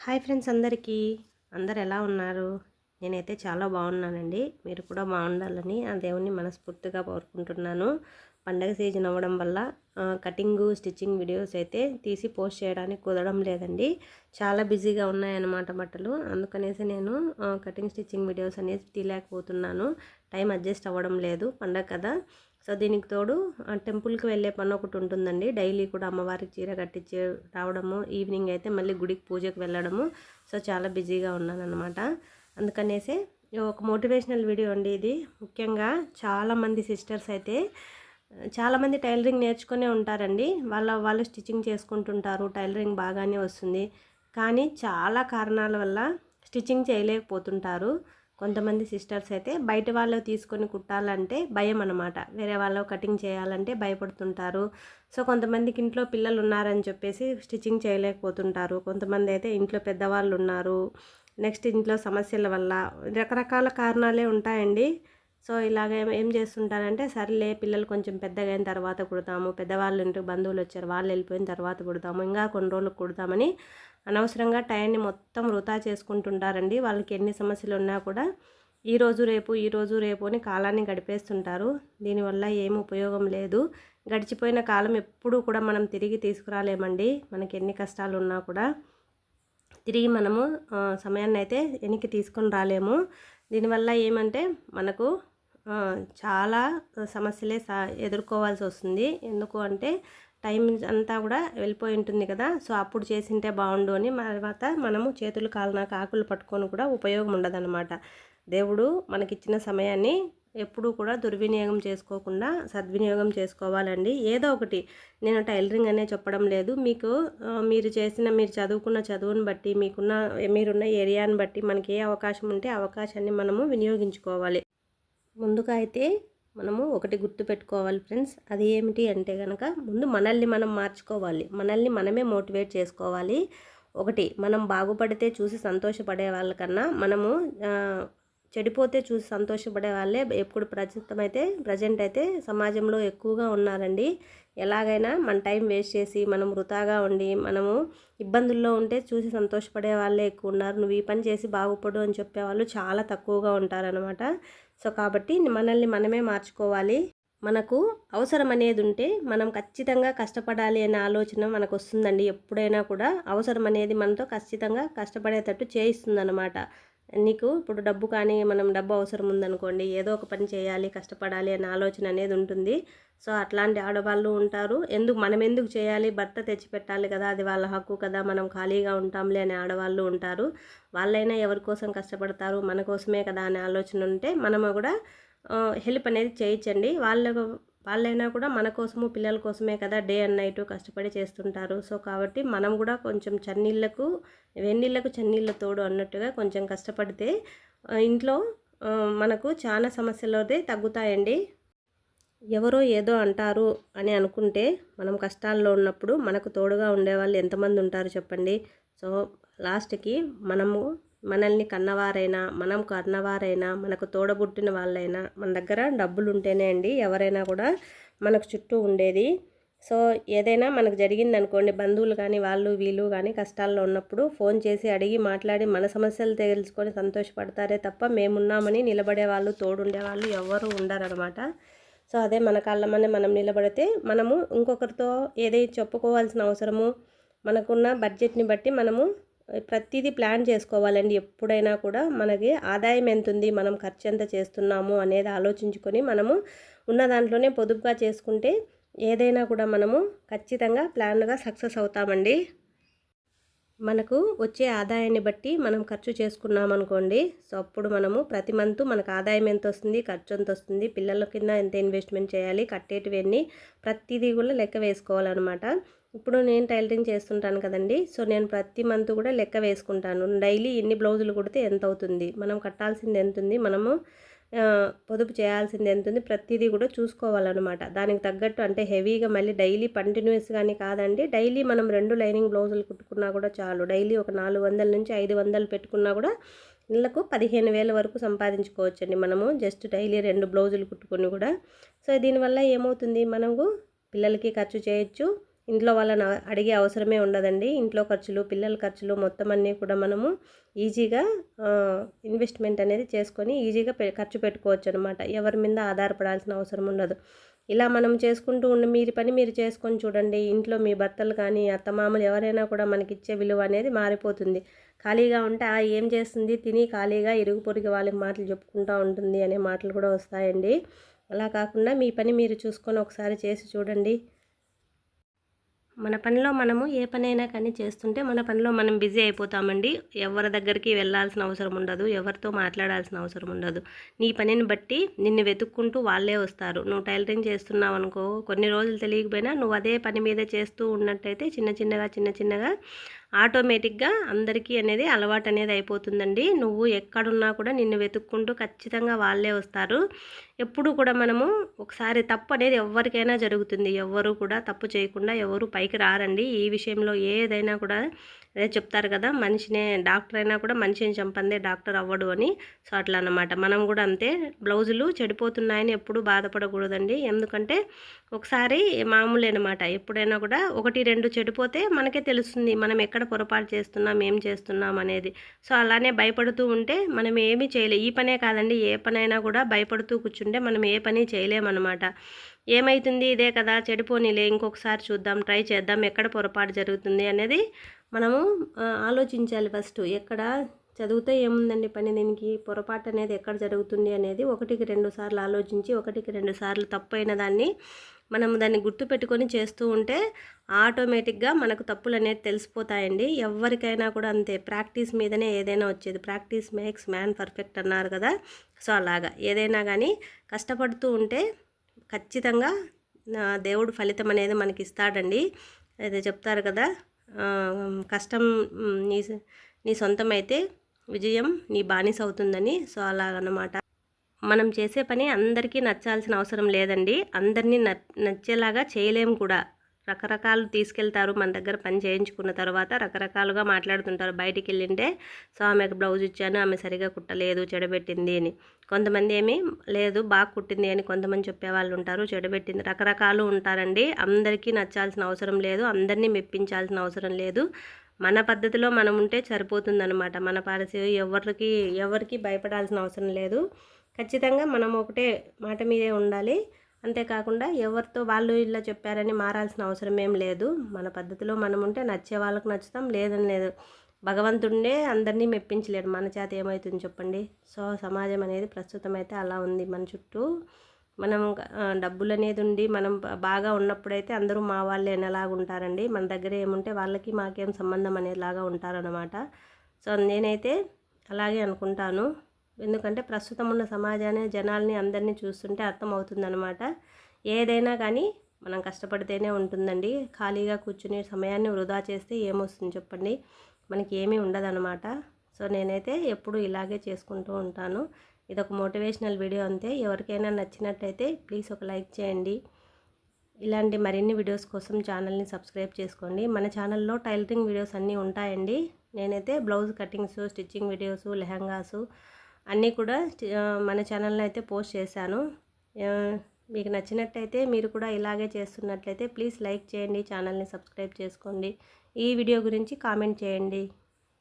Hi friends అందరికీ. అందరు ఎలా ఉన్నారు? నేనైతే చాలా బాగున్నానండి. మీరు కూడా బాగుండాలని ఆ దేవుణ్ణి మనస్ఫూర్తిగా కోరుకుంటున్నాను. పండగ సీజన్ అవ్వడం వల్ల కటింగ్ స్టిచ్చింగ్ వీడియోస్ అయితే తీసి పోస్ట్ చేయడానికి కుదరడం లేదండి. చాలా బిజీగా ఉన్నాయన్నమాట బట్టలు. అందుకనేసి నేను కటింగ్ స్టిచ్చింగ్ వీడియోస్ అనేది తీయలేకపోతున్నాను. టైం అడ్జస్ట్ అవ్వడం లేదు. పండగ కదా. సో దీనికి తోడు టెంపుల్కి వెళ్ళే పని ఒకటి ఉంటుందండి. డైలీ కూడా అమ్మవారికి చీర కట్టించి రావడము ఈవినింగ్ అయితే మళ్ళీ గుడికి పూజకు వెళ్ళడము. సో చాలా బిజీగా ఉన్నాను అనమాట అందుకనేసి ఒక మోటివేషనల్ వీడియో అండి ఇది. ముఖ్యంగా చాలామంది సిస్టర్స్ అయితే చాలామంది టైలరింగ్ నేర్చుకునే ఉంటారండి. వాళ్ళ వాళ్ళు స్టిచ్చింగ్ చేసుకుంటుంటారు. టైలరింగ్ బాగానే వస్తుంది. కానీ చాలా కారణాల వల్ల స్టిచ్చింగ్ చేయలేకపోతుంటారు. కొంతమంది సిస్టర్స్ అయితే బయట వాళ్ళు తీసుకొని కుట్టాలంటే భయం అనమాట వేరే వాళ్ళు కటింగ్ చేయాలంటే భయపడుతుంటారు. సో కొంతమందికి ఇంట్లో పిల్లలు ఉన్నారని చెప్పేసి స్టిచ్చింగ్ చేయలేకపోతుంటారు. కొంతమంది అయితే ఇంట్లో పెద్దవాళ్ళు ఉన్నారు. నెక్స్ట్ ఇంట్లో సమస్యల వల్ల రకరకాల కారణాలే ఉంటాయండి. సో ఇలాగ ఏం చేస్తుంటారంటే సర్లే పిల్లలు కొంచెం పెద్దగా అయిన తర్వాత కుడతాము పెద్దవాళ్ళు ఇంటికి బంధువులు వచ్చారు వాళ్ళు వెళ్ళిపోయిన తర్వాత కుడతాము ఇంకా కొన్ని రోజులు కుడతామని అనవసరంగా టైంని మొత్తం వృధా చేసుకుంటుంటారండి. వాళ్ళకి ఎన్ని సమస్యలు ఉన్నా కూడా ఈరోజు రేపు ఈరోజు రేపు అని కాలాన్ని గడిపేస్తుంటారు. దీనివల్ల ఏం ఉపయోగం లేదు. గడిచిపోయిన కాలం ఎప్పుడూ కూడా మనం తిరిగి తీసుకురాలేమండి. మనకి ఎన్ని కష్టాలు ఉన్నా కూడా తిరిగి మనము సమయాన్ని అయితే వెనక్కి తీసుకొని రాలేము. దీనివల్ల ఏమంటే మనకు చాలా సమస్యలే సా ఎదుర్కోవాల్సి వస్తుంది. ఎందుకు అంటే టైం అంతా కూడా వెళ్ళిపోయి ఉంటుంది కదా. సో అప్పుడు చేసింటే బాగుండు అని తర్వాత మనము చేతులు కాలినాక ఆకులు పట్టుకొని కూడా ఉపయోగం ఉండదన్నమాట. దేవుడు మనకిచ్చిన సమయాన్ని ఎప్పుడూ కూడా దుర్వినియోగం చేసుకోకుండా సద్వినియోగం చేసుకోవాలండి. ఏదో ఒకటి. నేను టైలరింగ్ అనే చెప్పడం లేదు. మీకు మీరు చేసిన మీరు చదువుకున్న చదువుని బట్టి మీకున్న మీరున్న ఏరియాని బట్టి మనకి ఏ అవకాశం ఉంటే అవకాశాన్ని మనము వినియోగించుకోవాలి. ముందుగా అయితే మనము ఒకటి గుర్తు పెట్టుకోవాలి ఫ్రెండ్స్. అది ఏమిటి అంటే కనుక ముందు మనల్ని మనం మార్చుకోవాలి. మనల్ని మనమే మోటివేట్ చేసుకోవాలి. ఒకటి మనం బాగుపడితే చూసి సంతోషపడే వాళ్ళకన్నా మనము చెడిపోతే చూసి సంతోషపడే వాళ్ళే ఎప్పుడు ప్రస్తుతం అయితే ప్రజెంట్ అయితే సమాజంలో ఎక్కువగా ఉన్నారండి. ఎలాగైనా మన టైం వేస్ట్ చేసి మనం వృతాగా ఉండి మనము ఇబ్బందుల్లో ఉంటే చూసి సంతోషపడే వాళ్ళే ఎక్కువ ఉన్నారు. నువ్వు ఈ పని చేసి బాగుపడు అని చెప్పేవాళ్ళు చాలా తక్కువగా ఉంటారనమాట సో కాబట్టి మనల్ని మనమే మార్చుకోవాలి. మనకు అవసరం అనేది ఉంటే మనం ఖచ్చితంగా కష్టపడాలి అనే ఆలోచన మనకు వస్తుందండి. ఎప్పుడైనా కూడా అవసరం అనేది మనతో ఖచ్చితంగా కష్టపడేటట్టు చేయిస్తుంది నీకు ఇప్పుడు డబ్బు కానీ మనం డబ్బు అవసరం ఉందనుకోండి ఏదో ఒక పని చేయాలి కష్టపడాలి అనే ఆలోచన అనేది ఉంటుంది. సో అట్లాంటి ఆడవాళ్ళు ఉంటారు. ఎందుకు? మనం ఎందుకు చేయాలి? భర్త తెచ్చిపెట్టాలి కదా అది వాళ్ళ హక్కు కదా మనం ఖాళీగా ఉంటాంలే అనే ఆడవాళ్ళు ఉంటారు. వాళ్ళైనా ఎవరి కోసం కష్టపడతారు? మన కోసమే కదా అనే ఆలోచన ఉంటే మనము కూడా హెల్ప్ అనేది చేయించండి వాళ్ళకు వాళ్ళైనా కూడా మన కోసము పిల్లల కోసమే కదా డే అండ్ నైట్ కష్టపడి చేస్తుంటారు. సో కాబట్టి మనం కూడా కొంచెం చన్నీళ్ళకు వెన్నీళ్ళకు చన్నీళ్ళ తోడు అన్నట్టుగా కొంచెం కష్టపడితే ఇంట్లో మనకు చాలా సమస్యలు అయితే తగ్గుతాయండి. ఎవరో ఏదో అంటారు అని అనుకుంటే మనం కష్టాల్లో ఉన్నప్పుడు మనకు తోడుగా ఉండేవాళ్ళు ఎంతమంది ఉంటారు చెప్పండి. సో లాస్ట్కి మనము మనల్ని కన్నవారైనా మనం కన్నవారైనా మనకు తోడబుట్టిన వాళ్ళైనా మన దగ్గర డబ్బులు ఉంటేనే అండి ఎవరైనా కూడా మనకు చుట్టూ ఉండేది. సో ఏదైనా మనకు జరిగింది అనుకోండి బంధువులు కానీ వాళ్ళు వీళ్ళు కానీ కష్టాల్లో ఉన్నప్పుడు ఫోన్ చేసి అడిగి మాట్లాడి మన సమస్యలు తెలుసుకొని సంతోషపడతారే తప్ప మేమున్నామని నిలబడే వాళ్ళు తోడుండే వాళ్ళు ఎవరు ఉండరనమాట. సో అదే మన కాళ్ళమని మనం నిలబడితే మనము ఇంకొకరితో ఏదైతే చెప్పుకోవాల్సిన అవసరము మనకున్న బడ్జెట్ని బట్టి మనము ప్రతిదీ ప్లాన్ చేసుకోవాలండి. ఎప్పుడైనా కూడా మనకి ఆదాయం ఎంత ఉంది మనం ఖర్చు ఎంత చేస్తున్నాము అనేది ఆలోచించుకొని మనము ఉన్న దాంట్లోనే పొదుపుగా చేసుకుంటే ఏదైనా కూడా మనము ఖచ్చితంగా ప్లాన్గా సక్సెస్ అవుతామండి. మనకు వచ్చే ఆదాయాన్ని బట్టి మనం ఖర్చు చేసుకున్నాం అనుకోండి సో అప్పుడు మనము ప్రతి మంత్ మనకు ఆదాయం ఎంత వస్తుంది ఖర్చు ఎంత వస్తుంది పిల్లల కింద ఎంత ఇన్వెస్ట్మెంట్ చేయాలి కట్టేటివన్నీ ప్రతిదీ కూడా లెక్క వేసుకోవాలన్నమాట. ఇప్పుడు నేను టైలరింగ్ చేస్తుంటాను కదండి. సో నేను ప్రతి మంత్ కూడా లెక్క వేసుకుంటాను. డైలీ ఎన్ని బ్లౌజులు కుడితే ఎంత అవుతుంది? మనం కట్టాల్సింది ఎంత ఉంది? మనము పొదుపు చేయాల్సింది ఎంత ఉంది? ప్రతిదీ కూడా చూసుకోవాలన్నమాట. దానికి తగ్గట్టు అంటే హెవీగా మళ్ళీ డైలీ కంటిన్యూస్ కానీ కాదండి. డైలీ మనం రెండు లైనింగ్ బ్లౌజులు కుట్టుకున్నా కూడా చాలు. డైలీ ఒక నాలుగు వందల నుంచి ఐదు వందలు పెట్టుకున్నా కూడా నెలకు పదిహేను వేల వరకు సంపాదించుకోవచ్చండి మనము. జస్ట్ డైలీ రెండు బ్లౌజులు కుట్టుకొని కూడా. సో దీనివల్ల ఏమవుతుంది? మనము పిల్లలకి ఖర్చు చేయొచ్చు. ఇంట్లో వాళ్ళని అడిగే అవసరమే ఉండదండి. ఇంట్లో ఖర్చులు పిల్లల ఖర్చులు మొత్తం అన్నీ కూడా మనము ఈజీగా ఇన్వెస్ట్మెంట్ అనేది చేసుకొని ఈజీగా పె ఖర్చు పెట్టుకోవచ్చు అనమాట ఎవరి మీద ఆధారపడాల్సిన అవసరం ఉండదు. ఇలా మనం చేసుకుంటూ ఉండి మీరు పని మీరు చేసుకొని చూడండి. ఇంట్లో మీ భర్తలు కానీ అత్తమామలు ఎవరైనా కూడా మనకి ఇచ్చే విలువ అనేది మారిపోతుంది. ఖాళీగా ఉంటే ఆ ఏం చేస్తుంది? తిని ఖాళీగా ఇరుగు పొరుగు వాళ్ళకి మాటలు చెప్పుకుంటూ ఉంటుంది అనే మాటలు కూడా వస్తాయండి. అలా కాకుండా మీ పని మీరు చూసుకొని ఒకసారి చేసి చూడండి. మన పనిలో మనము ఏ పనైనా కానీ చేస్తుంటే మన పనిలో మనం బిజీ అయిపోతామండి. ఎవరి దగ్గరికి వెళ్ళాల్సిన అవసరం ఉండదు. ఎవరితో మాట్లాడాల్సిన అవసరం ఉండదు. నీ పనిని బట్టి నిన్ను వెతుక్కుంటూ వాళ్ళే వస్తారు. నువ్వు టైలరింగ్ చేస్తున్నావు అనుకో కొన్ని రోజులు తెలియకపోయినా నువ్వు అదే పని మీద చేస్తూ ఉన్నట్టయితే చిన్న చిన్నగా చిన్న చిన్నగా ఆటోమేటిక్గా అందరికీ అనేది అలవాటు అనేది అయిపోతుందండి. నువ్వు ఎక్కడున్నా కూడా నిన్ను వెతుక్కుంటూ ఖచ్చితంగా వాళ్ళే వస్తారు. ఎప్పుడు కూడా మనము ఒకసారి తప్పు అనేది ఎవరికైనా జరుగుతుంది. ఎవరు కూడా తప్పు చేయకుండా ఎవరు పైకి రారండి. ఈ విషయంలో ఏదైనా కూడా అదే చెప్తారు కదా మనిషినే డాక్టర్ అయినా కూడా మనిషిని చంపందే డాక్టర్ అవ్వడు అని. సో అట్లా అనమాట మనం కూడా అంతే. బ్లౌజులు చెడిపోతున్నాయని ఎప్పుడు బాధపడకూడదండి. ఎందుకంటే ఒకసారి మామూలు అనమాట ఎప్పుడైనా కూడా ఒకటి రెండు చెడిపోతే మనకే తెలుస్తుంది మనం ఎక్కడ పొరపాటు చేస్తున్నాం ఏం చేస్తున్నాం అనేది. సో అలానే భయపడుతూ ఉంటే మనం ఏమీ చేయలే. ఈ పనే కాదండి. ఏ పనైనా కూడా భయపడుతూ కూర్చుంటే మనం ఏ పని చేయలేమన్నమాట. ఏమవుతుంది ఇదే కదా చెడిపోనీలే ఇంకొకసారి చూద్దాం ట్రై చేద్దాం ఎక్కడ పొరపాటు జరుగుతుంది అనేది మనము ఆలోచించాలి ఫస్ట్. ఎక్కడ చదివితే ఏముందండి పని దీనికి? పొరపాటు అనేది ఎక్కడ జరుగుతుంది అనేది ఒకటికి రెండు సార్లు ఆలోచించి ఒకటికి రెండు సార్లు తప్పు అయిన దాన్ని మనం దాన్ని గుర్తు పెట్టుకొని చేస్తూ ఉంటే ఆటోమేటిక్గా మనకు తప్పులు అనేది తెలిసిపోతాయండి. ఎవరికైనా కూడా అంతే ప్రాక్టీస్ మీదనే ఏదైనా వచ్చేది. ప్రాక్టీస్ మేక్స్ మ్యాన్ పర్ఫెక్ట్ అన్నారు కదా! సో అలాగా. ఏదైనా కానీ కష్టపడుతూ ఉంటే ఖచ్చితంగా దేవుడు ఫలితం అనేది మనకి ఇస్తాడండి అదే చెప్తారు కదా కష్టం నీ నీ సొంతమైతే విజయం నీ బానిస అవుతుందని. సో అలాగనమాట మనం చేసే పని అందరికీ నచ్చాల్సిన అవసరం లేదండి. అందరినీ నచ్చేలాగా చేయలేము కూడా. రకరకాలు తీసుకెళ్తారు మన దగ్గర పని చేయించుకున్న తర్వాత రకరకాలుగా మాట్లాడుతుంటారు. బయటికి వెళ్ళింటే సో ఆమెకు బ్లౌజ్ ఇచ్చాను ఆమె సరిగా కుట్టలేదు చెడబెట్టింది అని. కొంతమంది ఏమి లేదు బాగా కుట్టింది అని కొంతమంది చెప్పేవాళ్ళు ఉంటారు చెడబెట్టింది రకరకాలు ఉంటారండి. అందరికీ నచ్చాల్సిన అవసరం లేదు అందరినీ మెప్పించాల్సిన అవసరం లేదు. మన పద్ధతిలో మనం ఉంటే సరిపోతుందన్నమాట. మన పాలసీ ఎవరికి ఎవరికి భయపడాల్సిన అవసరం లేదు. ఖచ్చితంగా మనం ఒకటే మాట మీదే ఉండాలి. అంతేకాకుండా ఎవరితో వాళ్ళు ఇలా చెప్పారని మారాల్సిన అవసరం ఏం లేదు. మన పద్ధతిలో మనం ఉంటే నచ్చే వాళ్ళకి నచ్చుతాం లేదని లేదు. భగవంతుడే అందరినీ మెప్పించలేడు. మన చేత ఏమవుతుంది చెప్పండి? సో సమాజం అనేది ప్రస్తుతం అయితే అలా ఉంది. మన చుట్టూ మనం డబ్బులు అనేది ఉండి మనం బాగా ఉన్నప్పుడైతే అందరూ మా వాళ్ళే అనేలాగా ఉంటారండి. మన దగ్గర ఏముంటే వాళ్ళకి మాకేం సంబంధం అనేలాగా ఉంటారనమాట సో నేనైతే అలాగే అనుకుంటాను. ఎందుకంటే ప్రస్తుతం ఉన్న సమాజాన్ని జనాల్ని అందరినీ చూస్తుంటే అర్థమవుతుందనమాట ఏదైనా కానీ మనం కష్టపడితేనే ఉంటుందండి. ఖాళీగా కూర్చుని సమయాన్ని వృధా చేస్తే ఏమొస్తుంది చెప్పండి? మనకి ఏమీ ఉండదనమాట సో నేనైతే ఎప్పుడు ఇలాగే చేసుకుంటూ ఉంటాను. ఇది ఒక మోటివేషనల్ వీడియో అంతే. ఎవరికైనా నచ్చినట్టయితే ప్లీజ్ ఒక లైక్ చేయండి. ఇలాంటి మరిన్ని వీడియోస్ కోసం ఛానల్ని సబ్స్క్రైబ్ చేసుకోండి. మన ఛానల్లో టైలరింగ్ వీడియోస్ అన్నీ ఉంటాయండి. నేనైతే blouse cuttings stitching videos lehengas అన్నీ కూడా మన ఛానల్లో అయితే పోస్ట్ చేశాను. మీకు నచ్చినట్టయితే మీరు కూడా ఇలాగే చేస్తున్నట్లయితే ప్లీజ్ లైక్ చేయండి ఛానల్ని సబ్స్క్రైబ్ చేసుకోండి. ఈ వీడియో గురించి కామెంట్ చేయండి.